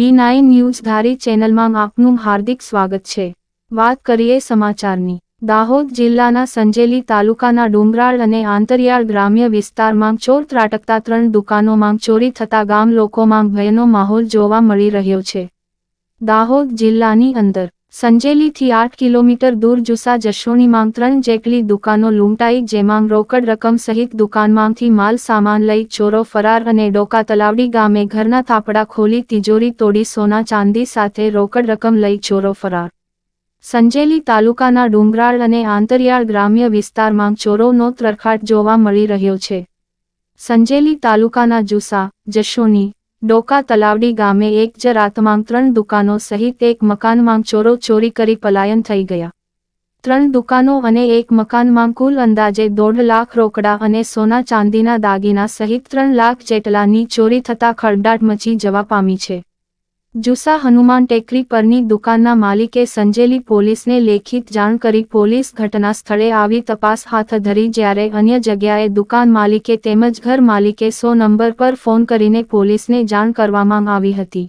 વી nine news ધારી ચેનલમાં આપનું હાર્દિક સ્વાગત છે. વાત કરીએ સમાચારની. દાહોદ જિલ્લાના સંજેલી તાલુકાના ડુંગરાળ અને આંતરિયાળ ગ્રામ્ય વિસ્તારમાં ચોર ત્રાટકતા ત્રણ દુકાનોમાં ચોરી થતા ગામ લોકોમાં ભયનો માહોલ જોવા મળી રહ્યો છે. દાહોદ જિલ્લાની અંદર સંજેલીથી આઠ કિલોમીટર દૂર જુસા જશોનીમાં ત્રણ જેટલી દુકાનો લૂંટાઈ જેમાં રોકડ રકમ સહિત દુકાનમાંથી માલ સામાન લઈ ચોરો ફરાર અને ડોકા તલાવડી ગામે ઘરના થાપડા ખોલી તિજોરી તોડી સોના ચાંદી સાથે રોકડ રકમ લઈ ચોરો ફરાર. સંજેલી તાલુકાના ડુંગરાળ અને આંતરિયાળ ગ્રામ્ય વિસ્તારમાં ચોરોનો તરખાટ જોવા મળી રહ્યો છે. સંજેલી તાલુકાના જુસા જશોની ડોકા તલાવડી ગામે એક જ રાતમાં ત્રણ દુકાનો સહિત એક મકાનમાં ચોરો ચોરી કરી પલાયન થઈ ગયા. ત્રણ દુકાનો અને એક મકાનમાં કુલ અંદાજે દોઢ લાખ રોકડા અને સોના ચાંદીના દાગીના સહિત ત્રણ લાખ જેટલાની ચોરી થતા ખળડાટ મચી જવા પામી છે. જુસા હનુમાન ટેકરી પરની દુકાનના માલિકે સંજેલી પોલીસને લેખિત જાણ કરી પોલીસ ઘટના સ્થળે આવી તપાસ હાથ ધરી જ્યારે અન્ય જગ્યાએ દુકાન માલિકે તેમજ ઘર માલિકે સો નંબર પર ફોન કરીને પોલીસને જાણ કરવામાં આવી હતી.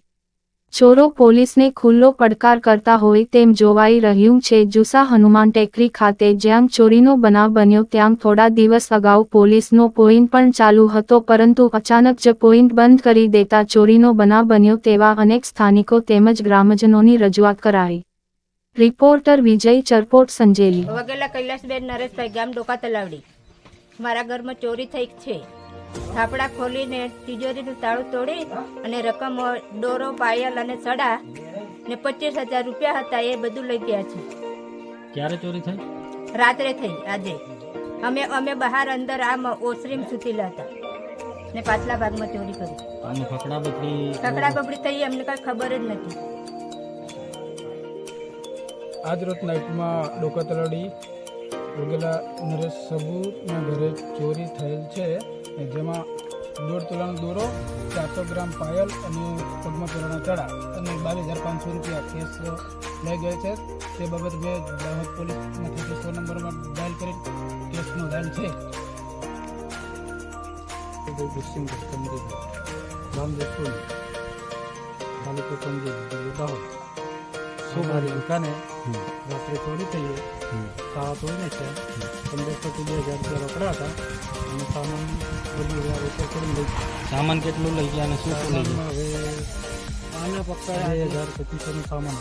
ચોરો પોલીસને ખુલ્લો પડકાર કરતા હોય તેમ જોવાઈ રહ્યું છે. જુસા હનુમાન ટેકરી ખાતે જ્યાં ચોરીનો બનાવ બન્યો ત્યાં થોડા દિવસ અગાઉ પોલીસનો પોઈન્ટ પણ ચાલુ હતો, પરંતુ અચાનક જ પોઈન્ટ બંધ કરી દેતા ચોરીનો બનાવ બન્યો તેવા અનેક સ્થાનિકો તેમજ ગ્રામજનોની રજૂઆત કરાઈ. રિપોર્ટર વિજય ચરપોટ સંજેલી. વગેલા કૈલાસબેન નરેશભાઈ ગામ ડોકા તલાવડી. મારા ઘરમાં ચોરી થઈ છે. થાપડા ખોલીને તિજોરીનું તાળું તોડી અને રકમ દોરો પાયલ અને સડા ને પચીસ હજાર રૂપિયા હતા એ બધું લઈ ગયા છે. ક્યારે ચોરી થઈ? રાત્રે થઈ આજે. અમે અમે બહાર અંદર આમ ઓસરીમ સુતેલા હતા ને પાછલા ભાગમાં ચોરી કરી. ફકડા બકડી ફકડા બકડી થઈ અમને કઈ ખબર જ નથી. આજ રોજ નાઇટમાં ડોકા તલાડી વગેલા નરેશ સબુના ઘરે ચોરી થયેલ છે. જેમાં દોઢ તોલાનો દોરો, ચારસો ગ્રામ પાયલ અને પગમાં તોલાના ચડા અને બાવીસ હજાર પાંચસો રૂપિયા કેસ લઈ ગયો છે. તે બાબત મેં દાહોદ પોલીસ મથકે સો નંબરમાં ડાયલ કરી કેસ નોંધાયેલ છે. નામ દેખું તાલુકો સંજય દાહોદ. શું મારી દુકાને રાત્રે ચોરી થઈ તાળા તોડીને છે પંદરસો થી બે હજાર રૂપિયા રોકડા હતા અને સામાન બધું હજાર રૂપિયા કરીને લઈ સામાન કેટલું લઈ ગયા અને શું શું લઈ ગયા હવે આના પક્કા બે હજાર પચીસોનું સામાન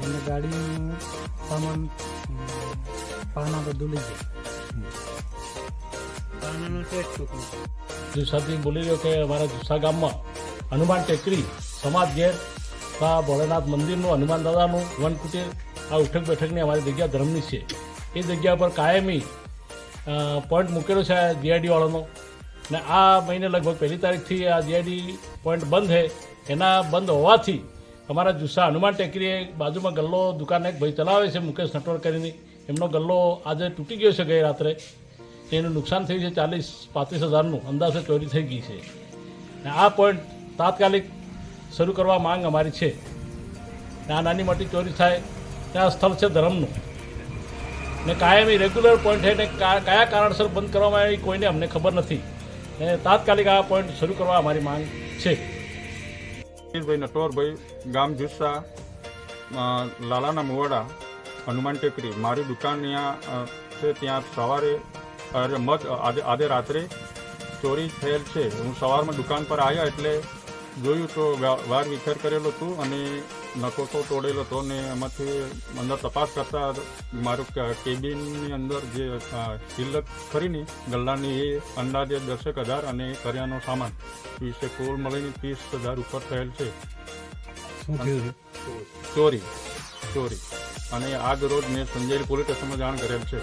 અને ગાડીનું સામાન પાના બધું લઈ ગયા પાનાનો ટેસ્ટ ચૂકવું જુસાથી બોલી રહ્યો કે અમારા જુસા ગામમાં હનુમાન ટેકરી સમાજ ઘેર કા ભોળેનાથ મંદિરનું હનુમાન દાદાનું વન આ ઉઠક બેઠકની અમારી જગ્યા ધર્મની છે. એ જગ્યા પર કાયમી પોઈન્ટ મૂકેલો છે આ વાળાનો. ને આ મહિને લગભગ પહેલી તારીખથી આ જીઆઈડી પોઈન્ટ બંધ છે. એના બંધ હોવાથી અમારા જુસ્સા હનુમાન ટેકરીએ બાજુમાં ગલ્લો દુકાન એક ભાઈ ચલાવે છે, મુકેશ નટવર કરીને એમનો ગલ્લો આજે તૂટી ગયો છે ગઈ રાત્રે. એનું નુકસાન થયું છે ચાલીસ પાંત્રીસ હજારનું. અંદાજે ચોરી થઈ ગઈ છે. આ પોઈન્ટ તાત્કાલિક શરૂ કરવા માંગ અમારી છે. ત્યાં નાની મોટી ચોરી થાય, ત્યાં સ્થળ છે ધર્મનું. ને કાયમી રેગ્યુલર પોઈન્ટ છે ને કા- કયા કારણસર બંધ કરવામાં આવી કોઈને અમને ખબર નથી. ને તાત્કાલિક આ પોઈન્ટ શરૂ કરવા અમારી માંગ છે. ભાઈ નટવરભાઈ, ગામ જુસ્સા લાલાના મુવાડા, હનુમાન ટેકરી. મારી દુકાન ત્યાં છે ત્યાં સવારે મત આજે આજે રાત્રે ચોરી થયેલ છે. હું સવારમાં દુકાન પર આવ્યા એટલે જોયું તો વાર વિખેર કરેલો હતું અને નકોસો તોડેલો હતો ને એમાંથી અંદર તપાસ કરતા મારું કેબિનની અંદર જે કિલ્લત ખરીની ગલ્લાની એ અંદાજે દસેક હજાર અને કરિયાનો સામાન વિશે કુલ મળીને ત્રીસ હજાર ઉપર થયેલ છે. છે? ચોરી ચોરી. અને આજ રોજ મેં સંજય પોલીસ સ્ટેશનમાં જાણ કરેલ છે.